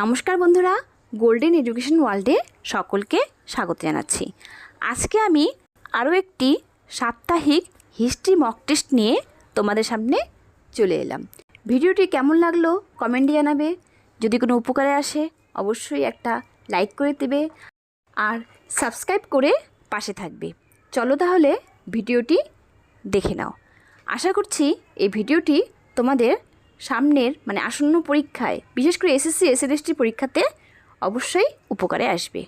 নমস্কার বন্ধুরা golden education ওয়ার্ল্ডে সকলকে স্বাগত জানাচ্ছি। আজকে আমি আরও একটি সাপ্তাহিক হিস্ট্রি মক টেস্ট নিয়ে তোমাদের সামনে চলে এলাম। ভিডিওটি কেমন লাগল কমেন্টে জানাবে। যদি কোনো উপকারে আসে, অবশ্যই একটা লাইক করে দেবে আর সাবস্ক্রাইব করে পাশে থাকবে। চলো তাহলে ভিডিওটি দেখে নাও। আশা করছি এই ভিডিওটি তোমাদের সামনের মানে আসন্ন পরীক্ষায়, বিশেষ করে এসএসসি এসএলএসটি পরীক্ষাতে অবশ্যই উপকারে আসবে।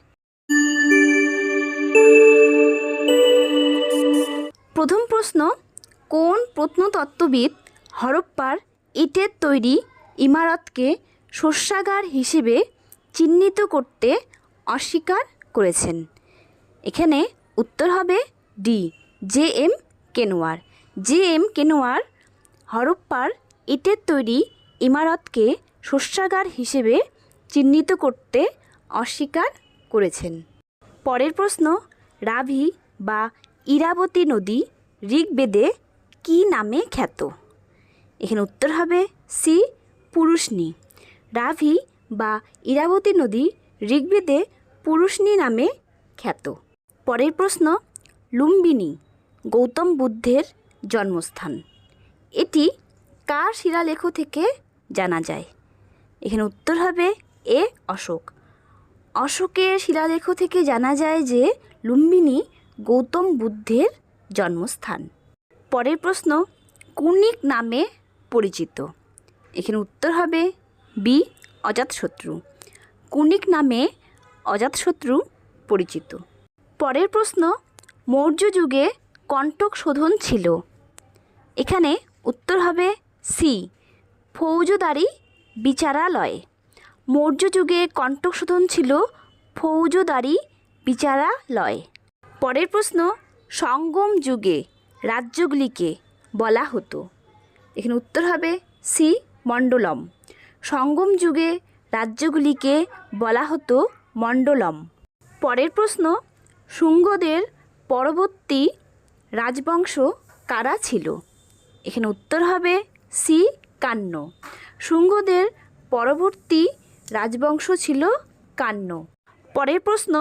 প্রথম প্রশ্ন, কোন প্রত্নতত্ত্ববিদ হরপ্পার ইটের তৈরি ইমারতকে শস্যাগার হিসেবে চিহ্নিত করতে অস্বীকার করেছেন? এখানে উত্তর হবে D, J M Kenoyer. J M Kenoyer হরপ্পার ইটের তৈরি ইমারতকে শস্যাগার হিসেবে চিহ্নিত করতে অস্বীকার করেছেন। পরের প্রশ্ন, রাভি বা ইরাবতী নদী ঋগ্বেদে কী নামে খ্যাত? এখানে উত্তর হবে সি, পুরুষনি। রাভি বা ইরাবতী নদী ঋগ্বেদে পুরুষনি নামে খ্যাত। পরের প্রশ্ন, লুম্বিনী, গৌতম বুদ্ধের জন্মস্থান। এটি কার শিলালেখ থেকে জানা যায়? এখানে উত্তর হবে এ, অশোক। অশোকের শিলালেখ থেকে জানা যায় যে লুম্বিনী গৌতম বুদ্ধের জন্মস্থান। পরের প্রশ্ন, কুনিক নামে পরিচিত। এখানে উত্তর হবে বি অজাতশত্রু কুনিক নামে অজাতশত্রু পরিচিত। পরের প্রশ্ন, মৌর্য যুগে কণ্টক শোধন ছিল। এখানে উত্তর হবে সি, ফৌজদারি বিচারালয়। মৌর্য যুগে কণ্টক শোধন ছিল ফৌজদারি বিচারালয়। পরের প্রশ্ন, সঙ্গম যুগে রাজ্যগুলিকে বলা হতো। এখানে উত্তর হবে সি, মণ্ডলম। সঙ্গম যুগে রাজ্যগুলিকে বলা হতো মণ্ডলম। পরের প্রশ্ন, শুঙ্গদের পরবর্তী রাজবংশ কারা ছিল? এখানে উত্তর হবে সি কান্ন শুঙ্গদের পরবর্তী রাজবংশ ছিল কান্ন। পরের প্রশ্ন,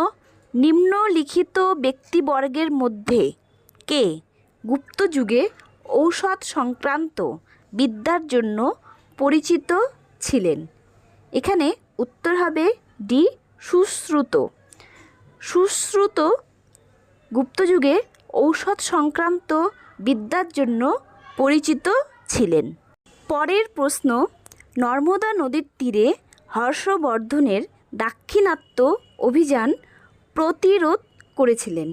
নিম্নলিখিত ব্যক্তিবর্গের মধ্যে কে গুপ্ত যুগে ঔষধ সংক্রান্ত বিদ্যার জন্য পরিচিত ছিলেন? এখানে উত্তর হবে ডি, সুশ্রুত। সুশ্রুত গুপ্তযুগে ঔষধ সংক্রান্ত বিদ্যার জন্য পরিচিত ছিলেন। পরের প্রশ্ন, নর্মদা নদীর তীরে হর্ষবর্ধনের দাক্ষিণাত্য অভিযান প্রতিরোধ করেছিলেন।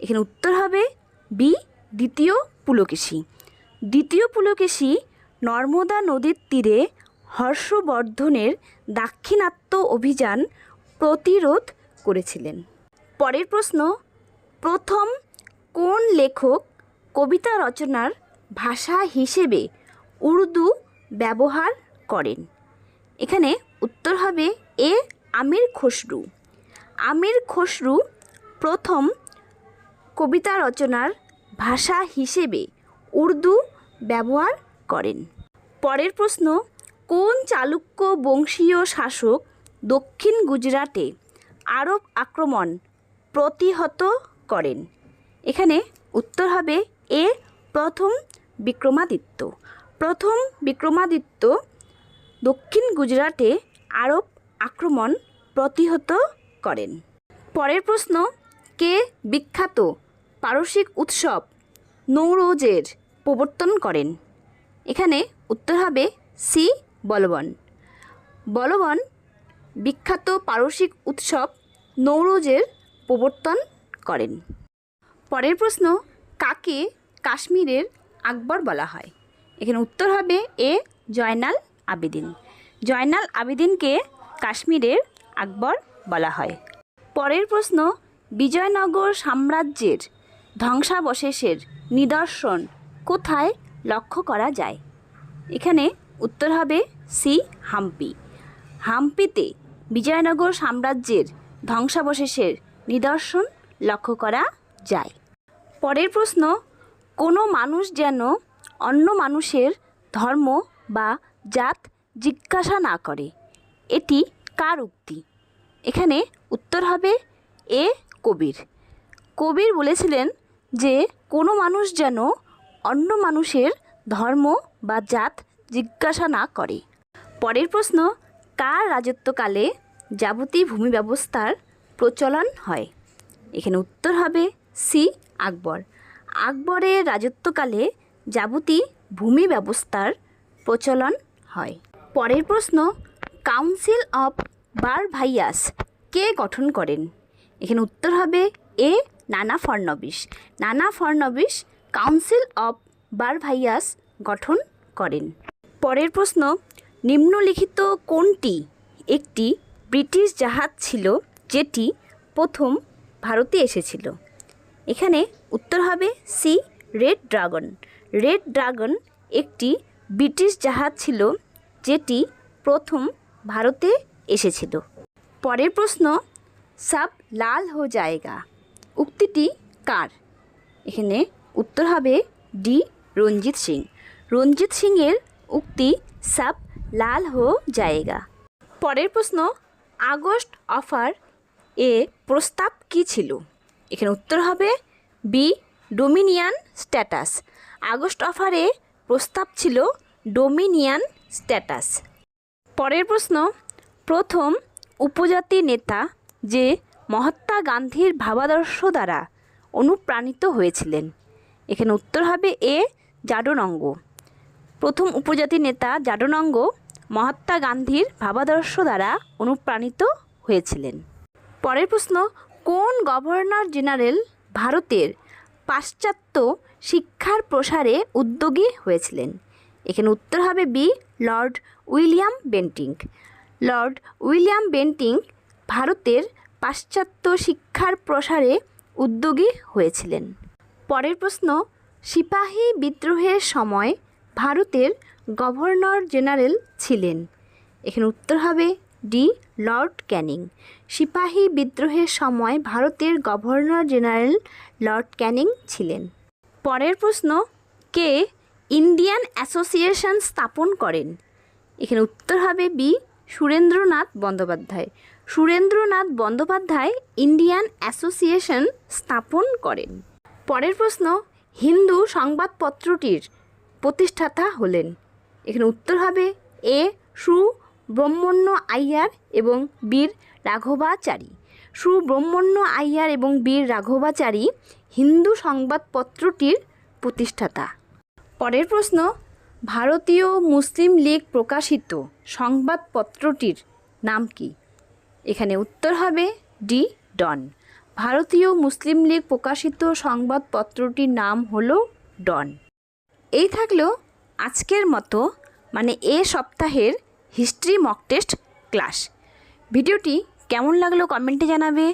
এখানে উত্তর হবে বি, দ্বিতীয় পুলকেশী। দ্বিতীয় পুলকেশী নর্মদা নদীর তীরে হর্ষবর্ধনের দাক্ষিণাত্য অভিযান প্রতিরোধ করেছিলেন। পরের প্রশ্ন, প্রথম কোন লেখক কবিতা রচনার ভাষা হিসেবে উর্দু ব্যবহার করেন। এখানে উত্তর হবে এ আমির খসরু। আমির খসরু প্রথম কবিতা রচনার ভাষা হিসেবে উর্দু ব্যবহার করেন। পরের প্রশ্ন, কোন চালুক্য বংশীয় শাসক দক্ষিণ গুজরাটে আরব আক্রমণ প্রতিহত করেন? এখানে উত্তর হবে এ প্রথম বিক্রমাদিত্য। প্রথম বিক্রমাদিত্য দক্ষিণ গুজরাটে আরব আক্রমণ প্রতিহত করেন। পরের প্রশ্ন, কে বিখ্যাত পারসিক উৎসব নৌরোজের প্রবর্তন করেন? এখানে উত্তর হবে সি, বলবন। বলবন বিখ্যাত পারসিক উৎসব নৌরোজের প্রবর্তন করেন। পরের প্রশ্ন, কাকে কাশ্মীরের আকবর বলা হয়? এখানে উত্তর হবে এ, জয়নাল আবেদিন। জয়নাল আবেদিনকে কাশ্মীরের আকবর বলা হয়। পরের প্রশ্ন, বিজয়নগর সাম্রাজ্যের ধ্বংসাবশেষের নিদর্শন কোথায় লক্ষ্য করা যায়? এখানে উত্তর হবে সি, হাম্পি। হাম্পিতে বিজয়নগর সাম্রাজ্যের ধ্বংসাবশেষের নিদর্শন লক্ষ্য করা যায়। পরের প্রশ্ন, কোনো মানুষ যেন অন্য মানুষের ধর্ম বা জাত জিজ্ঞাসা না করে। এটি কার উক্তি? এখানে উত্তর হবে এ কবির। কবির বলেছিলেন যে, কোনো মানুষ যেন অন্য মানুষের ধর্ম বা জাত জিজ্ঞাসা না করে। পরের প্রশ্ন, কার রাজত্বকালে যাবতীয় ভূমি ব্যবস্থার প্রচলন হয়? এখানে উত্তর হবে সি, আকবর। আকবরের রাজত্বকালে যাবতীয় ভূমি ব্যবস্থার প্রচলন হয়। পরের প্রশ্ন কাউন্সিল অফ বার ভাইয়াস কে গঠন করেন? এখানে উত্তর হবে এ, নানা ফর্নবিস নানা ফর্নবিস কাউন্সিল অফ বার ভাইয়াস গঠন করেন। পরের প্রশ্ন, নিম্নলিখিত কোনটি একটি ব্রিটিশ জাহাজ ছিল যেটি প্রথম ভারতে এসেছিল? এখানে উত্তর হবে C, red dragon. Red dragon একটি ব্রিটিশ জাহাজ ছিল যেটি প্রথম ভারতে এসেছিল। পরের প্রশ্ন, সব লাল হো জায়গা। উক্তিটি কার? এখানে উত্তর হবে ডি, রঞ্জিত সিং। রঞ্জিত সিংয়ের উক্তি, সব লাল হো জায়গা। পরের প্রশ্ন, আগস্ট অফার এ প্রস্তাব কী ছিল? এখানে উত্তর হবে বি, ডোমিনিয়ান স্ট্যাটাস। আগস্ট অফারে প্রস্তাব ছিল ডোমিনিয়ান স্ট্যাটাস। পরের প্রশ্ন, প্রথম উপজাতি নেতা যে মহাত্মা গান্ধীর ভাবাদর্শ দ্বারা অনুপ্রাণিত হয়েছিলেন। এখানে উত্তর হবে এ, জাডনঙ্গ। প্রথম উপজাতি নেতা জাডনঙ্গ মহাত্মা গান্ধীর ভাবাদর্শ দ্বারা অনুপ্রাণিত হয়েছিলেন। পরের প্রশ্ন, কোন গভর্নর জেনারেল ভারতের পাশ্চাত্য শিক্ষার প্রসারে উদ্যোগী হয়েছিলেন। এখানে উত্তর হবে B, Lord William Bentinck. Lord William Bentinck ভারতের পাশ্চাত্য শিক্ষার প্রসারে উদ্যোগী হয়েছিলেন। পরের প্রশ্ন, সিপাহী বিদ্রোহের সময় ভারতের গভর্নর জেনারেল ছিলেন। এখানে উত্তর হবে ডি, লর্ড ক্যানিং। সিপাহী বিদ্রোহের সময় ভারতের গভর্নর জেনারেল লর্ড ক্যানিং ছিলেন। পরের প্রশ্ন, কে ইন্ডিয়ান অ্যাসোসিয়েশন স্থাপন করেন? এখানে উত্তর হবে B, Surendranath Bandyopadhyay. Surendranath Bandyopadhyay Indian Association স্থাপন করেন। পরের প্রশ্ন, হিন্দু সংবাদপত্রটির প্রতিষ্ঠাতা হলেন। এখানে উত্তর হবে এ সুব্রহ্মণ্য আইয়ার এবং বীর রাঘবাচারী। সুব্রহ্মণ্য আইয়ার এবং বীর রাঘবাচারী হিন্দু সংবাদপত্রটির প্রতিষ্ঠাতা। পরের প্রশ্ন, ভারতীয় মুসলিম লীগ প্রকাশিত সংবাদপত্রটির নাম কি? এখানে উত্তর হবে ডি, ডন। ভারতীয় মুসলিম লীগ প্রকাশিত সংবাদপত্রটির নাম হলো ডন। এই থাকল আজকের মতো মানে এ সপ্তাহের হিস্ট্রি মক টেস্ট ক্লাস ভিডিওটি কেমন লাগল কমেন্টে জানাবে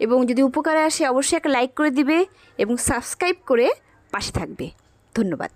এবং যদি উপকারে আসে অবশ্যই একটা লাইক করে দিবে এবং সাবস্ক্রাইব করে পাশে থাকবে। ধন্যবাদ।